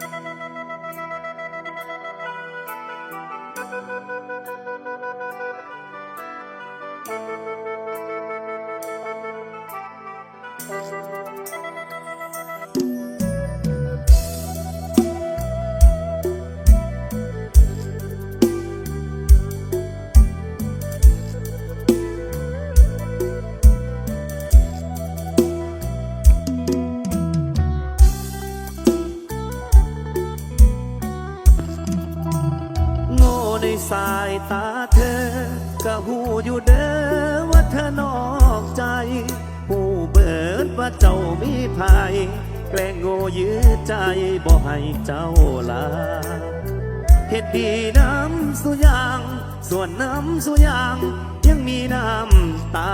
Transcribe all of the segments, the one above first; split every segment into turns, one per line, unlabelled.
Thank you. บ่ให้เจ้าลาเฮ็ดดีน้ำสุยาง ส่วนน้ำสุยาง ยังมีน้ำตา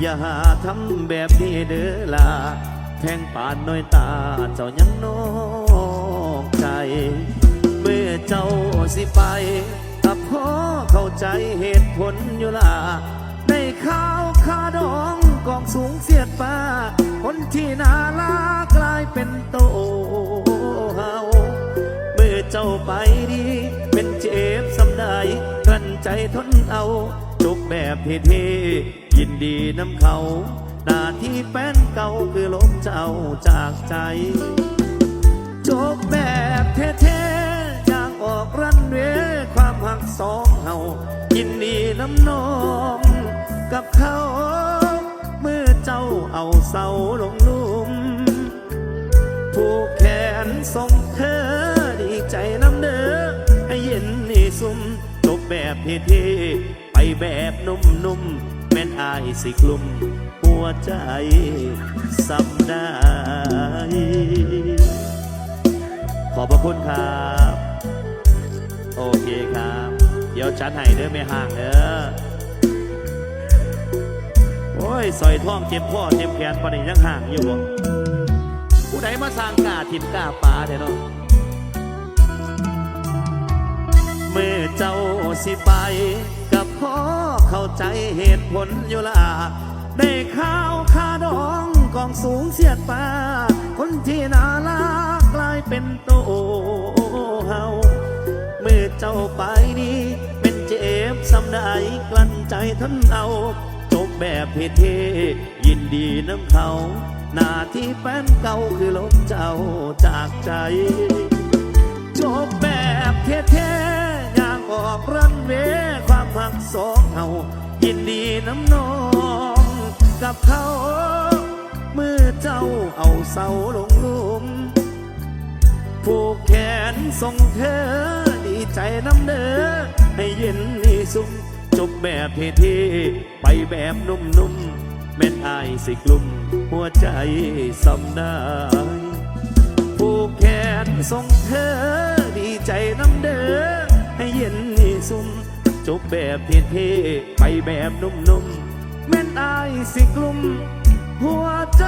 อย่าหาทำแบบนี้เด้อล่ะแทงปานน้อยตาเจ้ายังนอกใจ เมื่อเจ้าสิไปถ้าพ่อเข้าใจเหตุผลอยู่ล่ะได้ข้าวคาดองกองสูงเสียดฟ้า คนที่น่ารักกลายเป็นโตเฮาเมื่อเจ้าไปดี เป็นเจ็บสำได้กลั้นใจทนเอาจบแบบเท่ๆยินดีน้ำเขาหน้าที่แฟนเก่าคือลบเจ้าจากใจจบแบบเท่ๆจากออกรันเวความหักสองเฮายินดีน้ำนองกับเขา เอาเสาลงลุมผูกแขนส่งเธอดีใจน้ำเด้อให้เย็นนี่ซุ่มจบแบบเท่ๆไปแบบนุ่มๆแม่นอายสิกลุ่มหัวใจสับได้ขอบพระคุณครับ โอเคครับ เดี๋ยวจัดให้เด้อไม่ห่างเด้อ อ้ยสอยท้องเจ็บพ่อเจ็บแขนปานนี้ยังห่างอยู่บ่ผู้ใดมาสร้างกาทิมกาป่าเด้เนาะเมื่อเจ้าสิไป กับพ่อเข้าใจเหตุผลอยู่ละได้ข้าวคาดองกองสูงเสียดฟ้าคนที่น่ารักกลายเป็นโตเฮาเมื่อเจ้าไปนี้เป็นเจ็บสำได้กลั้นใจทนเอา แบบเท่ๆยินดีน้ำเขา หน้าที่แฟนเก่าคือลบเจ้าจากใจ จบแบบเท่ๆอย่างออกรันเวความหักสองเฮายินดีน้ำนองกับเขาเมื่อเจ้าเอาเสาลงลุมผูกแขนส่งเธอดีใจน้ำเด้อให้เย็นนี่สุข จบแบบเท่ๆไปแบบนุ่มๆแม่นอายสิกลุ่มหัวใจสำได้ผูกแขนส่งเธอดีใจน้ำเด้อให้เย็นนี่สุมจบแบบเท่ๆไปแบบนุ่มๆแม่นอายสิกลุ่มหัวใจ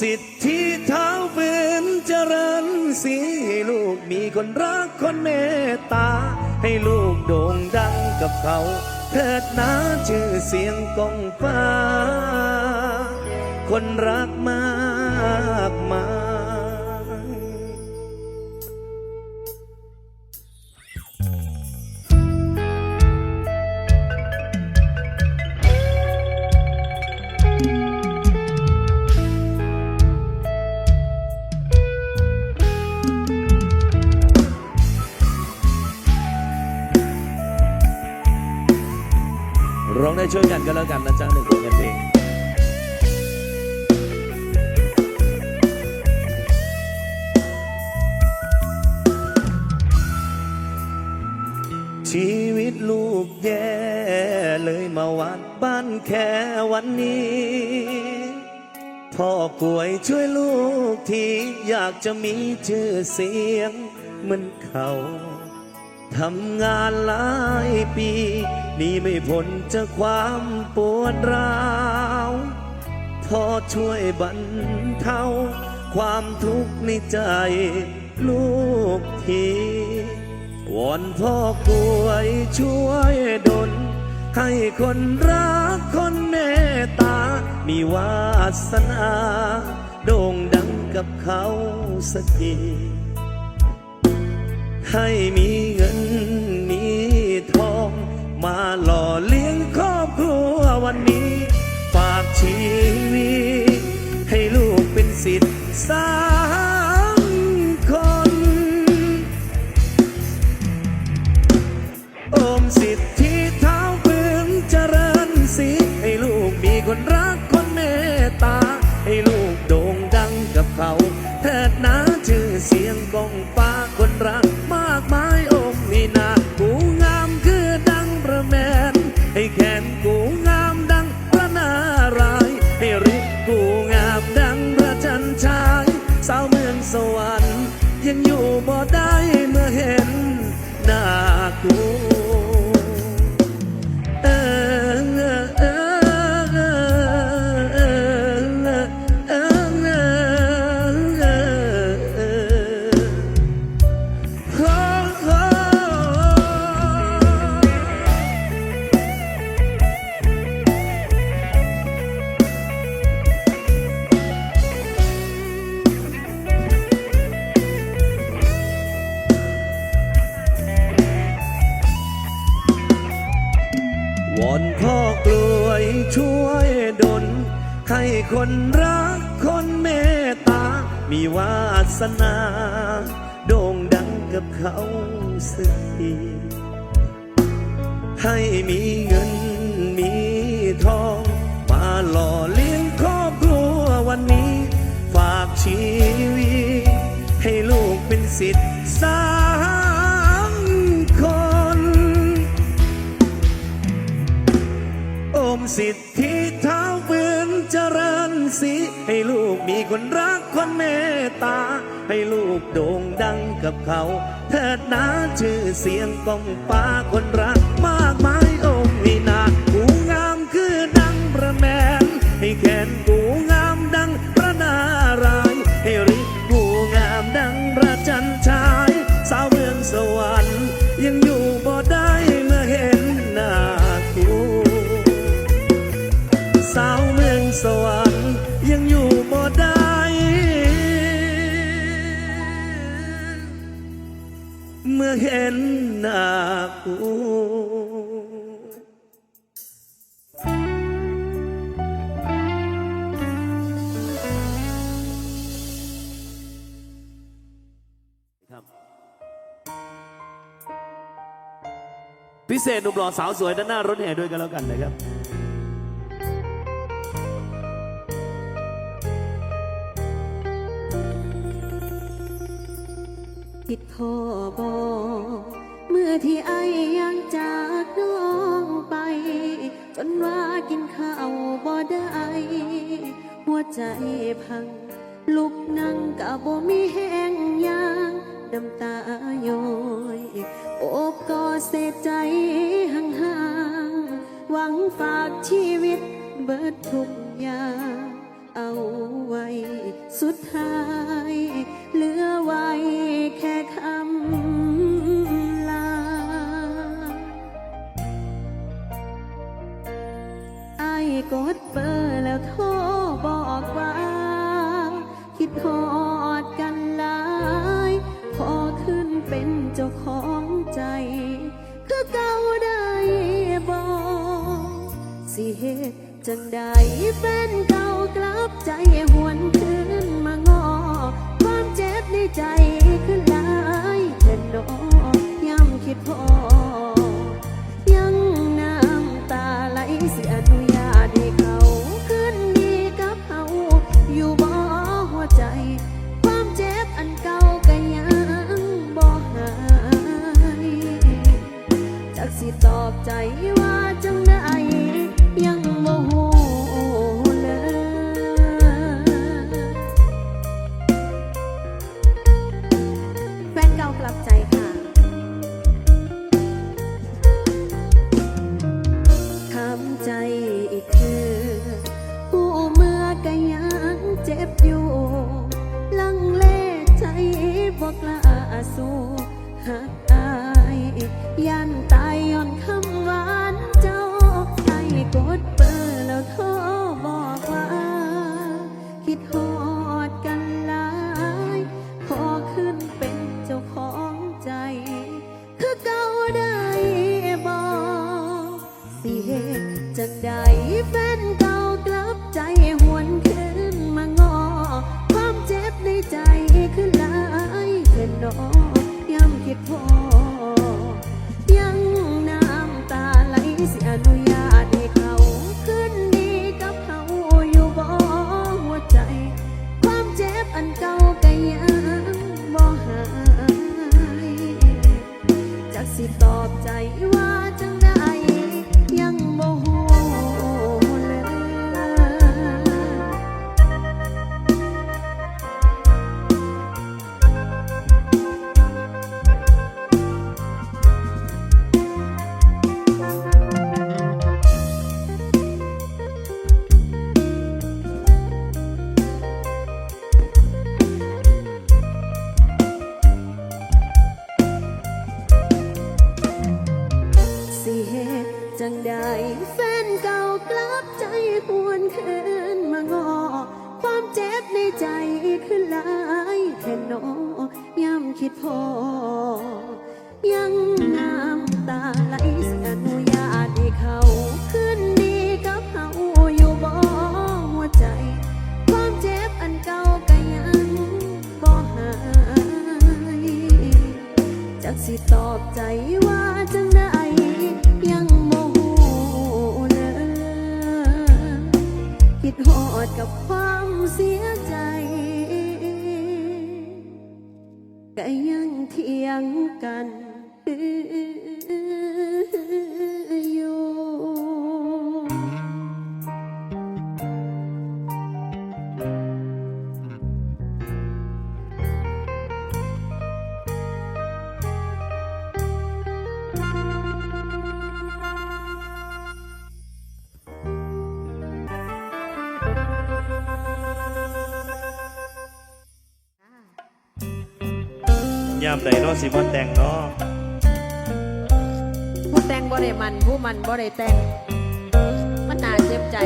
สิทธิเท้าฝืนเจริญสีให้ลูกมีคนรักคนเมตตา ให้ลูกโด่งดังกับเขา เถิดนาชื่อเสียงกองฟ้า คนรักมากมาย ร้องได้ช่วยกันก็แล้วกันนะจ๊ะหนึ่งผลงานเพลงชีวิตลูกแย่เลยมาวัดบ้านแค่วันนี้ พ่อกล้วยช่วยลูกทีอยากจะมีชื่อเสียงเหมือนเขาทำงานหลายปี นี่ไม่พ้นจากความปวดร้าวพอช่วยบรรเทาความทุกข์ในใจ ลูกทีวอนพ่อกล้วยช่วยดลให้คนรักคนเมตตา มีวาสนา โด่งดังกับเขาสักทีให้มีเง มาหล่อเลี้ยงครอบครัววันนี้ ฝากชีวิตให้ลูกเป็นสิทธิ์สามคน โอมสิทธิเท้าเปืนเจริญสีให้ลูกมีคนรักคนเมตตา ให้ลูกโด่งดังกับเขาเถิดนะชื่อเสียงกองฟ้าคนรัก ได้เมื่อเห็นหน้ากู คนรักคนเมตตา มีวาสนา โด่งดังกับเขาสักทีให้มีเงินมีทอง มาหล่อเลี้ยงครอบครัววันนี้ ฝากชีวิตให้ลูกเป็นสิทธิ์สามคน อมสิทธิ ให้ลูกมีคนรักคนเมตตา ให้ลูกโด่งดังกับเขา เถิดนาชื่อเสียงกองฟ้าคนรักมากมายโอมวินาหูงามคือดังประแมนให้แขนกูงามดัง เมื่อเห็นหน้ากูพิเศษหนุ่มหล่อสาวสวยด้านหน้ารถแห่ด้วยกันแล้วกันนะครับ
พ่อบอกเมื่อที่ไอ้ยังจากน้องไป จนว่ากินข้าวบ่ได้ หัวใจพัง ลุกนั่งกะบ่มีแห้งยางน้ำตาย้อยอบกอดเสียใจห่างๆหวังฝากชีวิตเบิดทุกอย่าง เอาไว้ สุดท้าย เหลือไว้แค่คำลาไอ้กดเบอร์แล้วโทรบอกว่า คิดทอดกันหลาย พอขึ้นเป็นเจ้าของใจคือเก่าได้บอกสิเหตุ จังใดแฟนเก่ากลับใจหวนคืนมางอ ความเจ็บในใจขึ้นหลายเถิดดอกย้ำคิดพอ ยังน้ำตาไหลสิอนุญาตให้เขาขึ้นดีกับเขาอยู่บ่หัวใจ ความเจ็บอันเก่าก็ยังบ่หายจักสิตอบใจว่า จังใดแฟนเก่ากลับใจหวนคืนมางอ ความเจ็บในใจขึ้นหลายแท่นอย้ำคิดพอ ยังน้ำตาไหลสอนุญาตให้เขาขึ้นดีกับเขาอยู่บ่หัวใจ ความเจ็บอันเก่าก็ยังบ่หาย จากสิตอบใจว่า กับความเสียใจก็ยังเถียงกันา
มใดเนาะสิมาแต่งเนาะ
ผู้แต่งบ่ได้มันผู้มันบ่ได้แต่ง มันน่าเจ็บใจ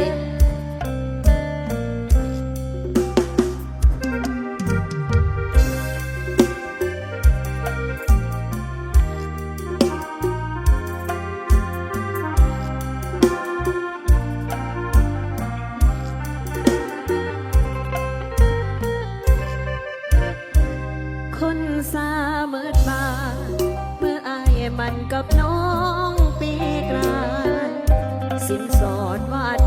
กับน้องปีกลายสินสอดว่า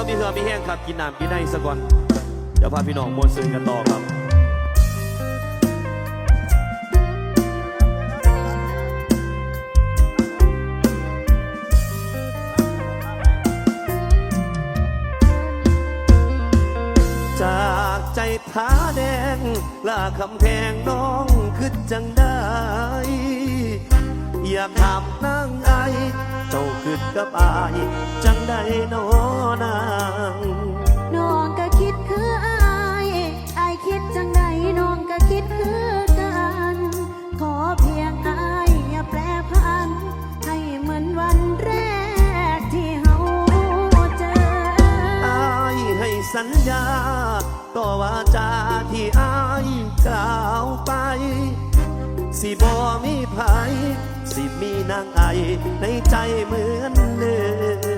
ามี
เหื
อมีแห้งครับ กินน้ำกินได้สักก่อน เดี๋ยวพาพี่น้องมวนซึนกันต่อครับจากใจผาแดงลาคำแพงน้องคือจังได้ อยากถามนางไอ เจ้าคือกับอายจังได้นอนาง
น้องก็คิดคืออายอายคิดจังใดน้องก็คิดคือกัน ขอเพียงอายอย่าแปรพัน ให้เหมือนวันแรกที่เฮาเจอ
อายให้สัญญาต่อว่าจาที่อายกล่าวไป สิบ่มีภัยสิมี นางไอในใจเหมือนเดิม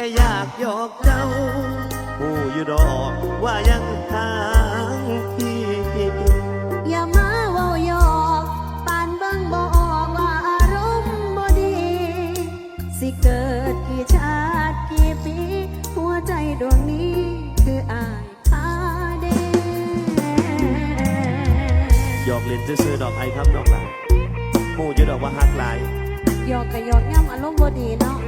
ค่อยา
กหยอกเจ้าหูอยู่ดอกว่ายังทางพี่
อย่ามาเว้าหยอกปานเบิ่งบ่ออกว่าอารมณ์บ่ดี สิเกิดกี่ชาติกี่ปี หัวใจดวงนี้คืออายพาเด
หยอกเล่นซื่อๆดอกไอครับดอกหลานหูอยู่ดอกว่าฮักหลาย
หยอกกับหยอกย่ำอารมณ์บ่ดีเนาะ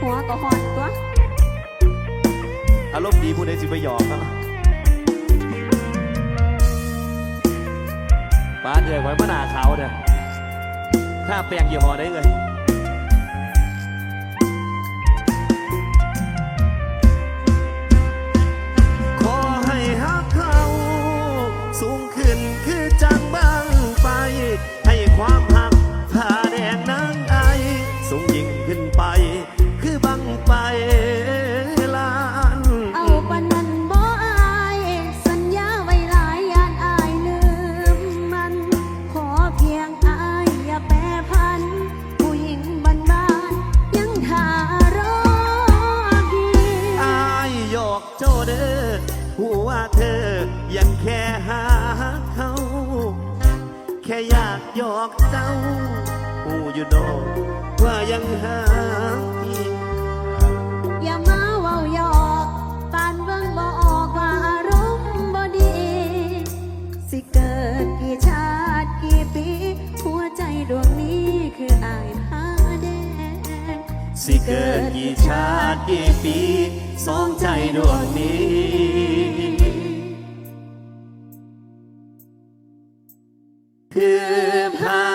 หัวก็หอนตัว
อารมณ์ดีผู้ใดสิไปหยอกครับป้าเดือยไว้มะนาขาวเนี่ยถ้าแปลงยี่ห้อได้เลย ยัง
หาพี่อย่ามาเว้าหยอกปานเบิ่งบ่ออกว่าอารมณ์บ่ดี สิเกิดกี่ชาติกี่ปี หัวใจดวงนี้คืออายพาแดง
สิเกิดกี่ชาติกี่ปีสองใจดวงนี้คือผา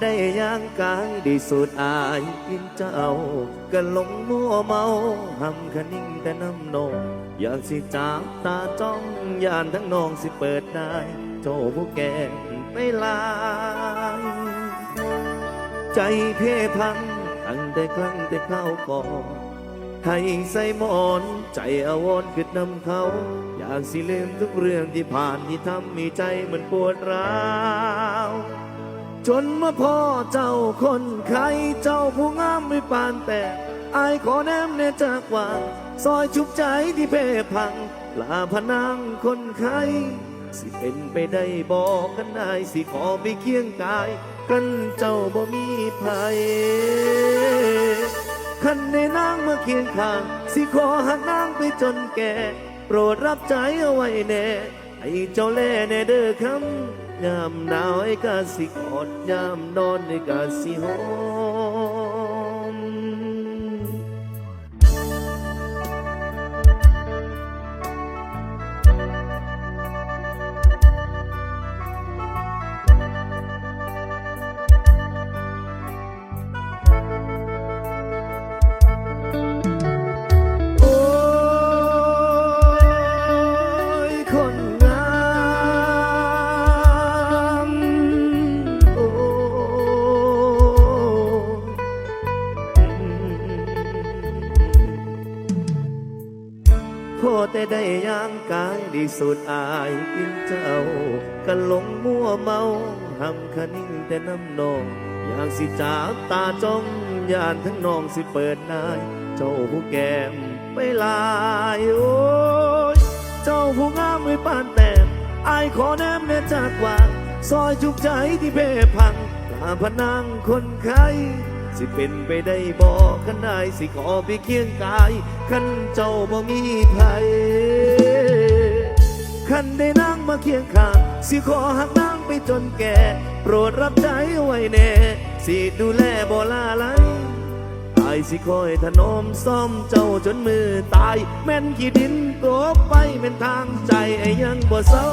ได้ย่างกายได้สูดอายกินเจ้าก็หลงมัวเมาหำคะนิ่งแต่น้ำนองอยากสิจับตาจ้องยานทั้งนองสิเปิดได้โจผู้แก่ไปลายใจเพ่พังตั้งแต่ครั้งแต่เข้าวก่อนให้ใส่หมอนใจอาวรณ์ขึ้นนำเขา อยากสิลืมทุกเรื่องที่ผ่านที่ทำมีใจมันปวดร้าว จนมาพ่อเจ้าคนไข้เจ้าผู้งามไม่ปานแต่อายขอแนมเนจากว่าซอยชุบใจที่เพ่พังลาพนังคนไข้สิเป็นไปได้บอกกันได้สิขอไปเคียงกาย กันเจ้าบ่มีภัยคันในนางมาเคียงข้าง สิขอหักนางไปจนแก่ โปรดรับใจเอาไว้แน่ ให้เจ้าแล่แน่เด้อคำ ยามหนาวไอ้กาสิกอดยามนอนไอ้กาสิหอม สุดอายกินเจ้ากันหลงมัวเมาหำคันิ่งแต่น้ำนองอยากสิจับตาจ้องยานทั้งนองสิเปิดนาย เจ้าผู้แก้มไปลายโอ้ยเจ้าผู้งามไม่ปานแต้มอายขอแนมเนจากวางซอยจุกใจที่เพ่พังลาพนังคนไข้สิเป็นไปได้บอกกันได้สิขอไปเคียงกายขันเจ้าบ่มีภัย คันได้นั่งมาเคียงข้างสิขอหักนั่งไปจนแก่ โปรดรับใจไว้แน่ สิดูแลบ่ลาไหลอายสิคอยถนอมซ่อมเจ้าจนมือตาย แม่นขี้ดินกบไปเป็นทางใจไอ้ยังบ่เศร้า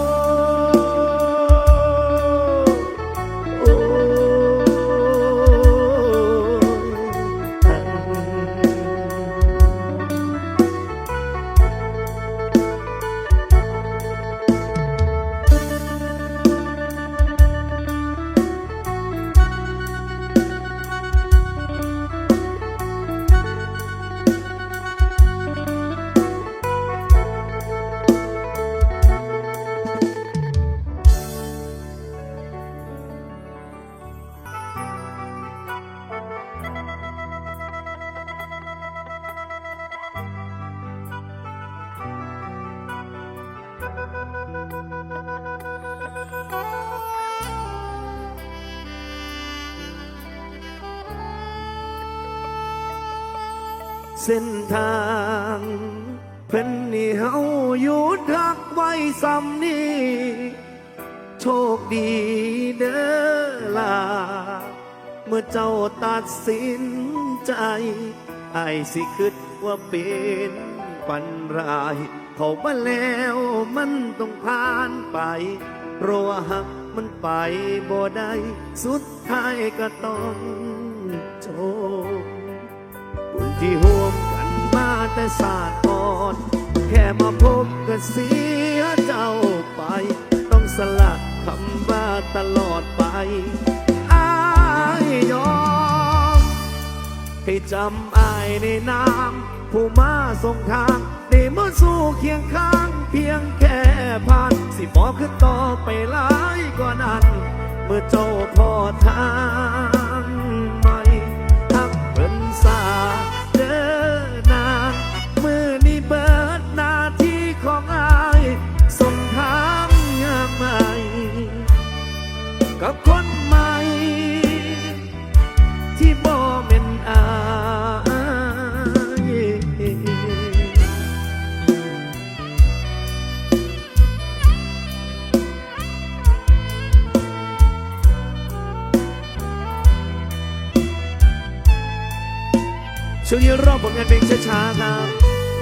เส้นทางเพิ่นนี่เฮาอยู่ดักไว้ซ้ำนี่โชคดีเด้อล่ะเมื่อเจ้าตัดสินใจไอ้สิคิดว่าเป็นปันรายเขามาแล้วมันต้องผ่านไปเพราะว่าหักมันไปบ่ได้สุดท้ายก็ต้องจบบุญที่ห่ว ศาสตร์ก่อน แค่มาพบก็เสียเจ้าไป ต้องสละคำว่าตลอดไปอายยอม ให้จำอายในนามผู้มาส่งทางได้มาสู่เคียงข้าง เพียงแค่ผ่าน สิบอกขึ้นต่อไปหลายกว่านั้น เมื่อเจ้าพอทาง ช่วงนี้รอบผลงานเพลงช้าๆครับ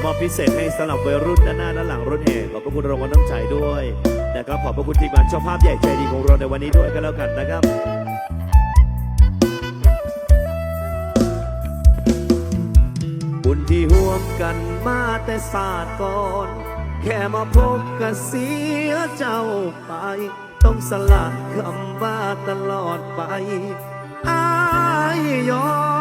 มอบพิเศษให้สำหรับวัยรุ่นด้านหน้าด้านหลังรถแห่ขอบพระคุณรางวัลน้ำใจด้วยนะครับขอบพระคุณทีมงานเจ้าภาพใหญ่ใจดีของเราในวันนี้ด้วยก็แล้วกันนะครับบุญที่ห่วมกันมาแต่ศาสตร์ก่อน แค่มาพบก็เสียเจ้าไป ต้องสละคำว่าตลอดไปอายยอม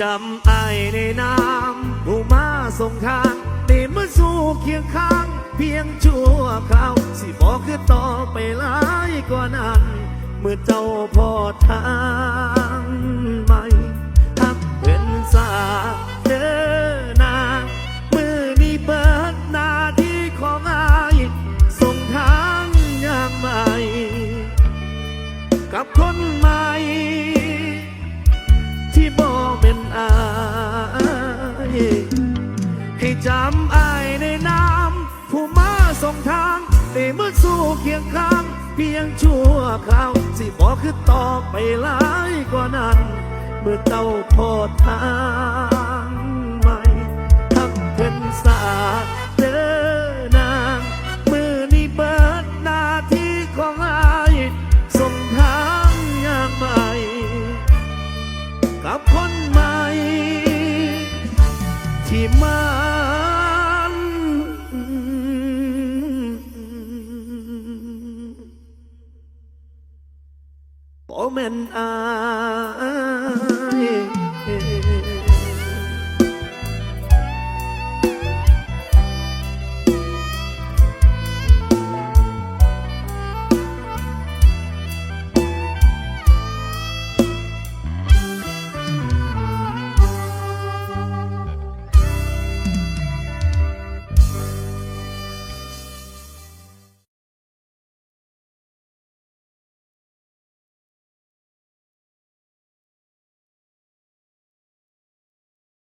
จำไอในนามผู้มาส่งทางได้มาสู่เคียงข้าง เพียงชั่วคราว สิบอกคือต่อไปหลายกว่านั้น เมื่อเจ้าพอทางใหม่ทักเป็นสา เคียงข้างเพียงชั่วคราว สิบอกคือต่อไปหลายกว่านั้น เมื่อเต้าพอทางใหม่ทักเพิ่นสาเด้อ